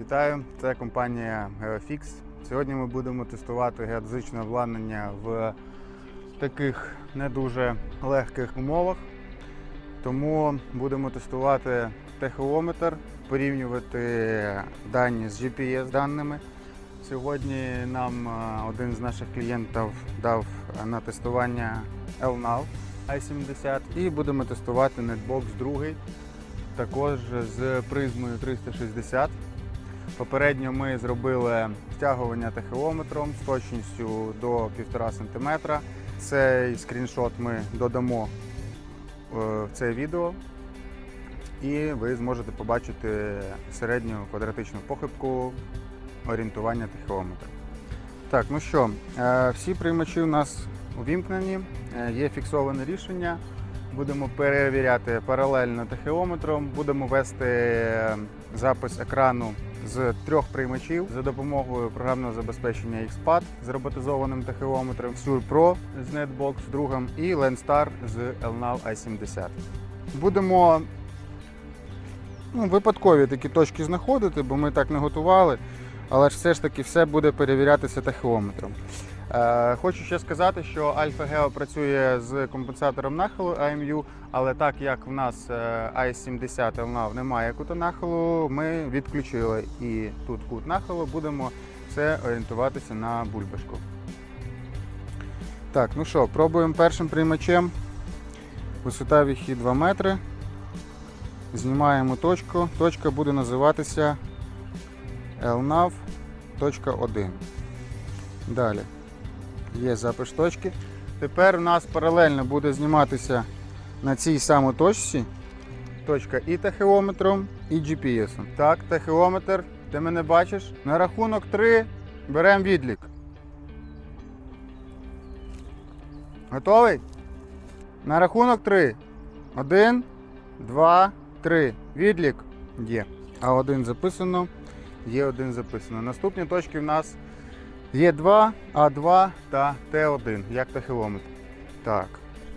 Вітаю, це компанія GeoFix. Сьогодні ми будемо тестувати геодезичне обладнання в таких не дуже легких умовах. Тому будемо тестувати техеометр, порівнювати дані з GPS-даними. Сьогодні нам е, один з наших клієнтів дав на тестування LNAV i70 і будемо тестувати Netbox 2, також з призмою 360. Попередньо ми зробили стягування тахеометром з точністю до 1,5 см. Цей скріншот ми додамо е, в це відео, і ви зможете побачити середню квадратичну похибку орієнтування тахеометра. Так, ну що, е, всі приймачі у нас увімкнені, е, є фіксоване рішення. Будемо перевіряти паралельно тахеометром, будемо вести запис екрану з трьох приймачів за допомогою програмного забезпечення XPAD з роботизованим тахеометром, Sur Pro з Netbox з другим і Landstar з LNAV i70. Будемо ну, випадкові такі точки знаходити, бо ми так не готували, але ж все ж таки все буде перевірятися тахеометром. Е, Хочу ще сказати, що Alpha Geo працює з компенсатором нахилу AMU, але так як в нас е, i70 LNAV немає кута нахилу, ми відключили і тут кут нахилу, будемо все орієнтуватися на бульбашку. Так, ну що, пробуємо першим приймачем. Висота віхі 2 метри. Знімаємо точку. Точка буде називатися LNAV.1. Далі є запис точки. Тепер у нас паралельно буде зніматися на цій самій точці точка і тахеометром, і GPS. Так, тахеометр, ти мене бачиш. На рахунок 3 беремо відлік. Готовий? На рахунок 3. 1, 2, 3. Відлік є. А1 записано. Є 1 записано. Наступні точки в нас Є2, А2 та Т1, як тахилометр. Так.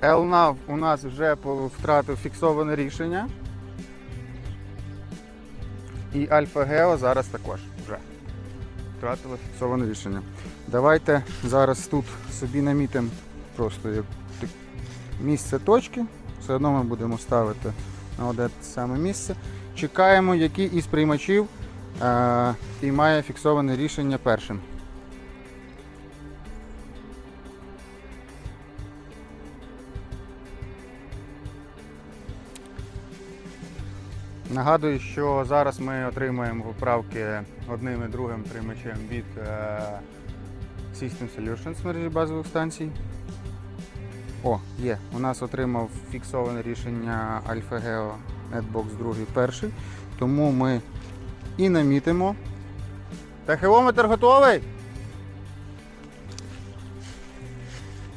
LNAV у нас вже втратив фіксоване рішення. І Alpha Geo зараз також вже втратило фіксоване рішення. Давайте зараз тут собі намітимо просто місце точки. Все одно ми будемо ставити на одне саме місце. Чекаємо, який із приймачів е, приймає фіксоване рішення першим. Нагадую, що зараз ми отримуємо поправки одним і другим приймачем від е, System Solutions мережі базових станцій. О, є. У нас отримав фіксоване рішення Alpha Geo Netbox 2 перший. Тому ми і намітимо. Тахеометр готовий?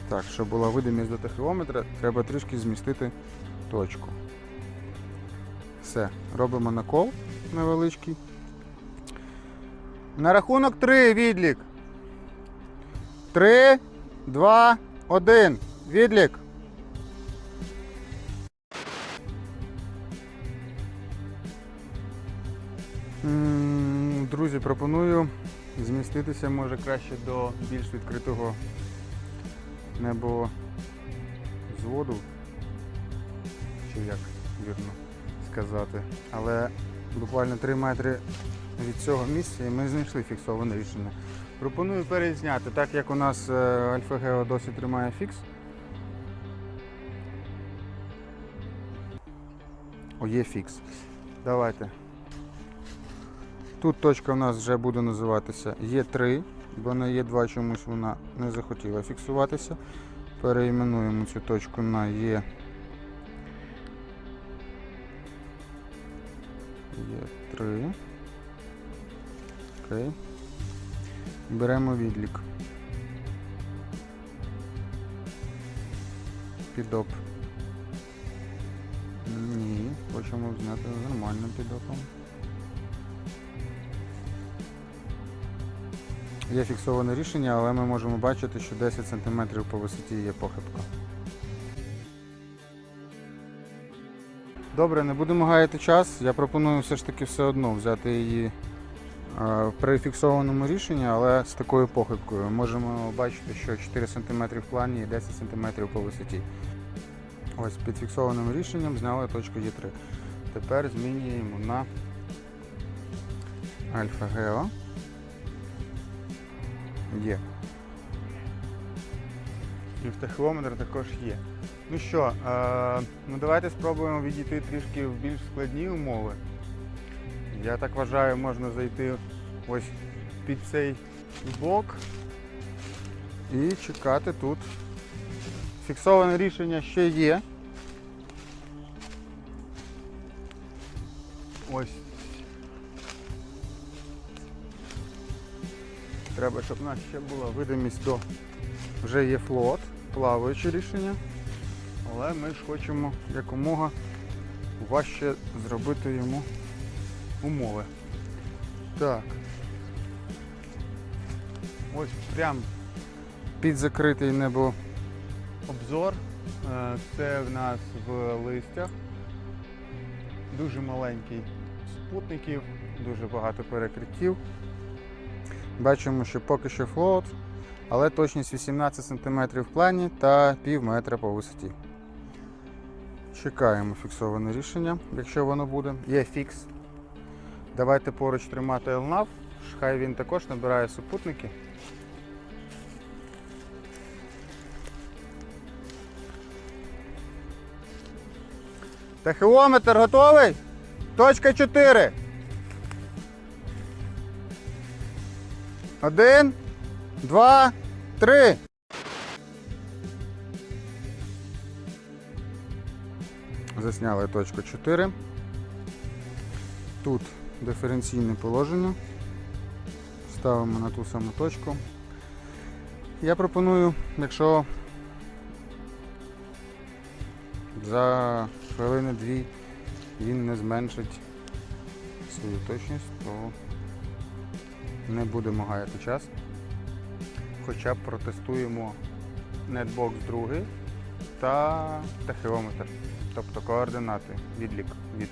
Так, щоб була видимість до тахеометра, треба трішки змістити точку. Все, робимо накол невеличкий. На рахунок 3 відлік. 3, 2, 1. Відлік. Друзі, пропоную зміститися може краще до більш відкритого небозводу. Чи як вірно сказати. Але буквально 3 метри від цього місця і ми знайшли фіксоване рішення. Пропоную перезняти, так як у нас е, Alpha Geo досі тримає фікс. О, є фікс. Давайте. Тут точка у нас вже буде називатися Є3, бо на Є2 чомусь вона не захотіла фіксуватися. Переіменуємо цю точку на Є. Є 3. Окей. Беремо відлік. Підоп. Ні, хочемо зняти нормальним підопом. Є фіксоване рішення, але ми можемо бачити, що 10 см по висоті є похибка. Добре, не будемо гаяти час. Я пропоную все ж таки все одно взяти її е, при фіксованому рішенні, але з такою похибкою. Можемо бачити, що 4 см в плані і 10 см по висоті. Ось під фіксованим рішенням зняли точку Є3. Тепер змінюємо на Альфа Гео. Є. І в тахіометр також є. Ну що, е, ну давайте спробуємо відійти трішки в більш складні умови. Я так вважаю, можна зайти ось під цей блок і чекати тут. Фіксоване рішення ще є. Ось. Треба, щоб у нас ще була видимість до вже є флот, плаваюче рішення. Але ми ж хочемо якомога важче зробити йому умови. Так. Ось прям під закритий небо обзор. Е, Це в нас в листях. Дуже маленький спутників, дуже багато перекриттів. Бачимо, що поки що флот, але точність 18 см в плані та пів метра по висоті. Чекаємо фіксоване рішення, якщо воно буде. Є фікс. Давайте поруч тримати LNAV, хай він також набирає супутники. Тахіометр готовий? Точка 4. Один, два, три. Засняли точку 4. Тут диференційне положення. Ставимо на ту саму точку. Я пропоную, якщо за хвилини-дві він не зменшить свою точність, то не будемо гаяти час. Хоча б протестуємо Netbox 2 та тахіометр, тобто координати, відлік від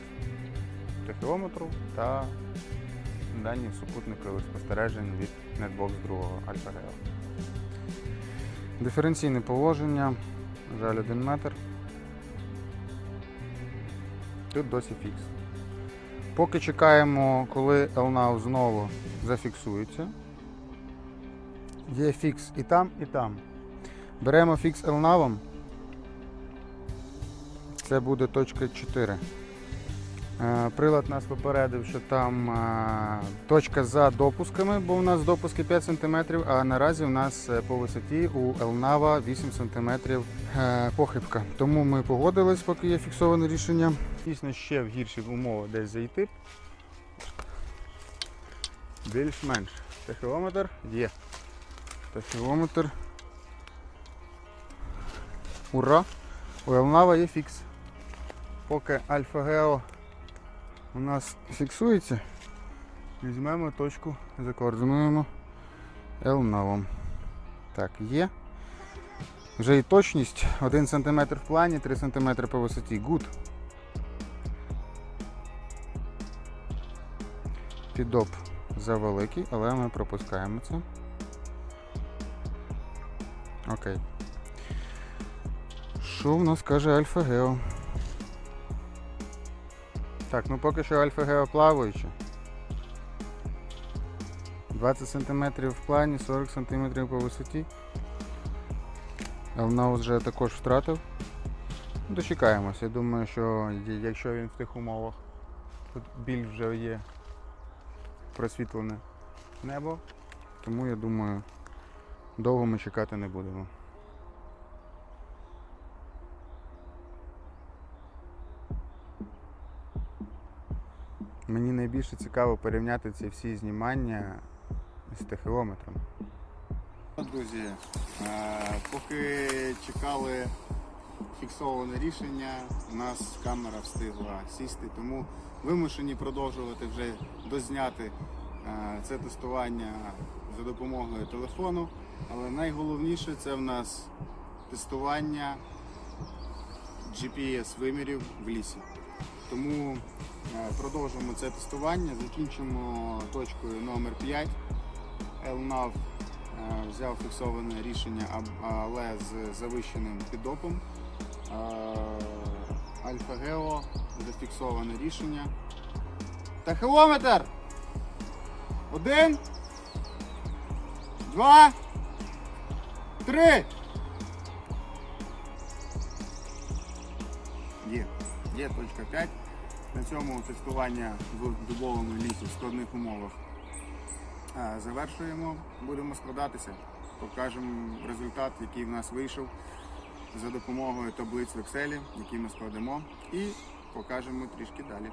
тахіометру та дані супутникових спостережень від Netbox 2 Alpha Geo. Диференційне положення, жаль 1 метр. Тут досі фікс. Поки чекаємо, коли LNAV знову зафіксується. Є фікс і там, і там. Беремо фікс LNAV. Це буде точка 4. Е, Прилад нас попередив, що там е, точка за допусками, бо у нас допуски 5 см, а наразі у нас е, по висоті у Елнава 8 см похибка. Тому ми погодились, поки є фіксоване рішення. Дійсно, ще в гірші умови десь зайти. Більш-менш. Тахіометр є. Тахіометр. Ура! У Елнава є фікс. Поки Альфа Гео у нас фіксується, візьмемо точку, закоординуємо L-навом. Так, є. Вже і точність 1 см в плані, 3 см по висоті. Good. Підоп завеликий, але ми пропускаємо це. Окей. Що в нас каже Альфа Гео? Так, ну поки що Альфа Гео плаваюча. 20 см в плані, 40 см по висоті. Елнаус вже також втратив. Дочекаємося. Я думаю, що якщо він в тих умовах, тут більш вже є просвітлене небо, тому я думаю, довго ми чекати не будемо. Мені найбільше цікаво порівняти ці всі знімання з тахіометром. Друзі, е, поки чекали фіксоване рішення, у нас камера встигла сісти, тому вимушені продовжувати вже дозняти е, це тестування за допомогою телефону. Але найголовніше це в нас тестування GPS-вимірів в лісі. Тому Е, Продовжимо це тестування. Закінчимо точкою номер 5. LNAV е, взяв фіксоване рішення, але з завищеним підопом. Альфа Гео зафіксоване рішення. Тахилометр! Один. Два. Три. Є. Є точка 5. На цьому тестування в дубовому лісі в складних умовах завершуємо. Будемо складатися. Покажемо результат, який в нас вийшов за допомогою таблиць в Excel, які ми складемо, і покажемо трішки далі.